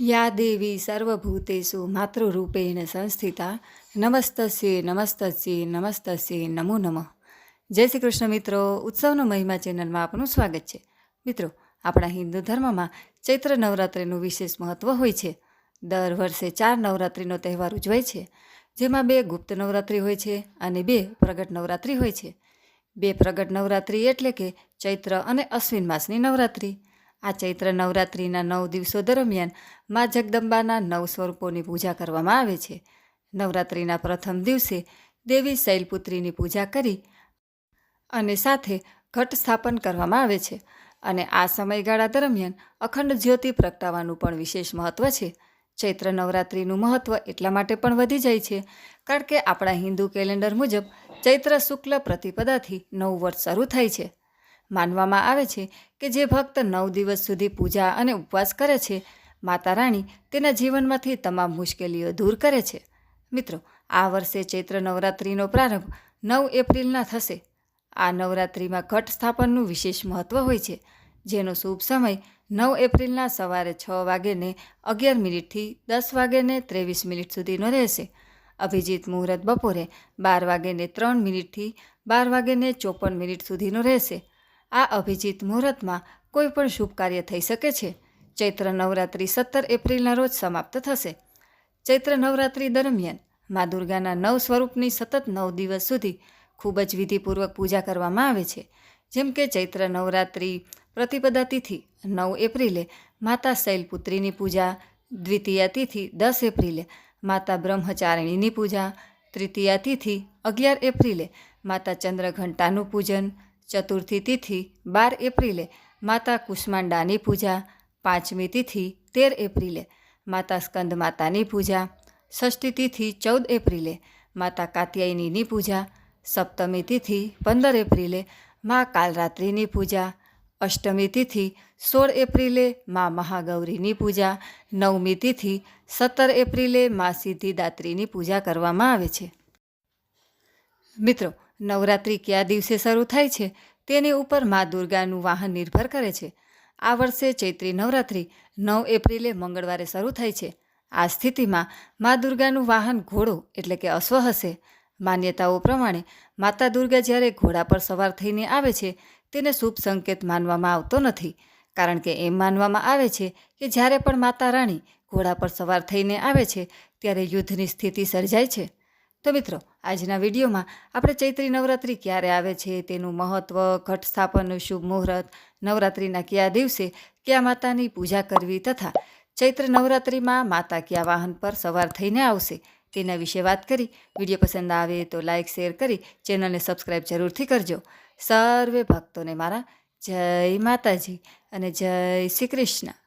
યા દેવી સર્વભૂતેષુ માતૃરૂપેણ સંસ્થિતા, નમસ્તસ્યે નમસ્તસ્યે નમસ્તસ્યે નમો નમઃ. જય શ્રી કૃષ્ણ મિત્રો, ઉત્સવનો મહિમા ચેનલમાં આપનું સ્વાગત છે. મિત્રો, આપણા હિન્દુ ધર્મમાં ચૈત્ર નવરાત્રિનું વિશેષ મહત્ત્વ હોય છે. દર વર્ષે ચાર નવરાત્રિનો તહેવાર ઉજવાય છે. જેમાં બે ગુપ્ત નવરાત્રિ હોય છે અને બે પ્રગટ નવરાત્રિ હોય છે. બે પ્રગટ નવરાત્રિ એટલે કે ચૈત્ર અને અશ્વિન માસની નવરાત્રિ. આ ચૈત્ર નવરાત્રિના નવ દિવસો દરમિયાન મા જગદંબાના નવ સ્વરૂપોની પૂજા કરવામાં આવે છે. નવરાત્રિના પ્રથમ દિવસે દેવી શૈલપુત્રીની પૂજા કરી અને સાથે ઘટ સ્થાપન કરવામાં આવે છે અને આ સમયગાળા દરમિયાન અખંડ જ્યોતિ પ્રગટાવવાનું પણ વિશેષ મહત્ત્વ છે. ચૈત્ર નવરાત્રિનું મહત્ત્વ એટલા માટે પણ વધી જાય છે કારણ કે આપણા હિન્દુ કેલેન્ડર મુજબ ચૈત્ર શુક્લ પ્રતિપદાથી નવું વર્ષ શરૂ થાય છે. માનવામાં આવે છે કે જે ભક્ત નવ દિવસ સુધી પૂજા અને ઉપવાસ કરે છે, માતા રાણી તેના જીવનમાંથી તમામ મુશ્કેલીઓ દૂર કરે છે. મિત્રો, આ વર્ષે ચૈત્ર નવરાત્રિનો પ્રારંભ નવ એપ્રિલના થશે. આ નવરાત્રિમાં ઘટ સ્થાપનનું વિશેષ મહત્ત્વ હોય છે, જેનો શુભ સમય નવ એપ્રિલના સવારે છ વાગ્યેને અગિયાર મિનિટથી દસ વાગ્યેને ત્રેવીસ મિનિટ સુધીનો રહેશે. અભિજીત મુહૂર્ત બપોરે બાર વાગ્યેને ત્રણ મિનિટથી બાર વાગ્યેને ચોપન મિનિટ સુધીનો રહેશે. આ અભિજીત મુહૂર્તમાં કોઈ પણ શુભ કાર્ય થઈ શકે છે. ચૈત્ર નવરાત્રિ સત્તર એપ્રિલના રોજ સમાપ્ત થશે. ચૈત્ર નવરાત્રિ દરમિયાન મા દુર્ગાના નવ સ્વરૂપની સતત નવ દિવસ સુધી ખૂબ જ વિધિપૂર્વક પૂજા કરવામાં આવે છે. જેમ કે ચૈત્ર નવરાત્રિ પ્રતિપદા તિથિ નવ એપ્રિલે માતા શૈલપુત્રીની પૂજા, દ્વિતીયા તિથિ દસ એપ્રિલે માતા બ્રહ્મચારિણીની પૂજા, તૃતીયા તિથિ અગિયાર એપ્રિલે માતા ચંદ્રઘંટાનું પૂજન ચતુર્થી તિથિ, બાર એપ્રિલે, માતા કુષ્માંડાની પૂજા, પાંચમી તિથિ, તેર એપ્રિલે, માતા સ્કંદ માતાની પૂજા, ષષ્ઠી તિથિ, ચૌદ એપ્રિલે, માતા કાત્યાયનીની પૂજા, સપ્તમી તિથિ, પંદર એપ્રિલે, મા કાલરાત્રિની પૂજા, અષ્ટમી તિથિ, સોળ એપ્રિલે, મા મહાગૌરીની પૂજા, નવમી તિથિ, સત્તર એપ્રિલે, મા સિદ્ધિદાત્રીની પૂજા કરવામાં આવે છે. મિત્રો નવરાત્રિ કયા દિવસે શરૂ થાય છે, તેની ઉપર મા દુર્ગાનું વાહન નિર્ભર કરે છે. આ વર્ષે ચૈત્રી નવરાત્રિ, નવ એપ્રિલે મંગળવારે શરૂ થાય છે. આ સ્થિતિમાં મા દુર્ગાનું વાહન ઘોડો એટલે કે અશ્વ હશે. માન્યતાઓ પ્રમાણે માતા દુર્ગા જ્યારે ઘોડા પર સવાર થઈને આવે છે, તેને શુભ સંકેત માનવામાં આવતો નથી. કારણ કે એમ માનવામાં આવે છે કે જ્યારે પણ માતા રાણી ઘોડા પર સવાર થઈને આવે છે, ત્યારે યુદ્ધની સ્થિતિ સર્જાય છે. તો મિત્રો આજના વિડીયોમાં આપણે ચૈત્રી નવરાત્રિ ક્યારે આવે છે, તેનું મહત્ત્વ ઘટ શુભ મુહૂર્ત, નવરાત્રિના કયા દિવસે કયા માતાની પૂજા કરવી તથા ચૈત્ર નવરાત્રિમાં માતા કયા વાહન પર સવાર થઈને આવશે તેના વિશે વાત કરી. વીડિયો પસંદ આવે તો લાઇક શેર કરી, ચેનલને સબસ્ક્રાઈબ જરૂરથી કરજો. સર્વે ભક્તોને મારા જય માતાજી અને જય શ્રી કૃષ્ણ.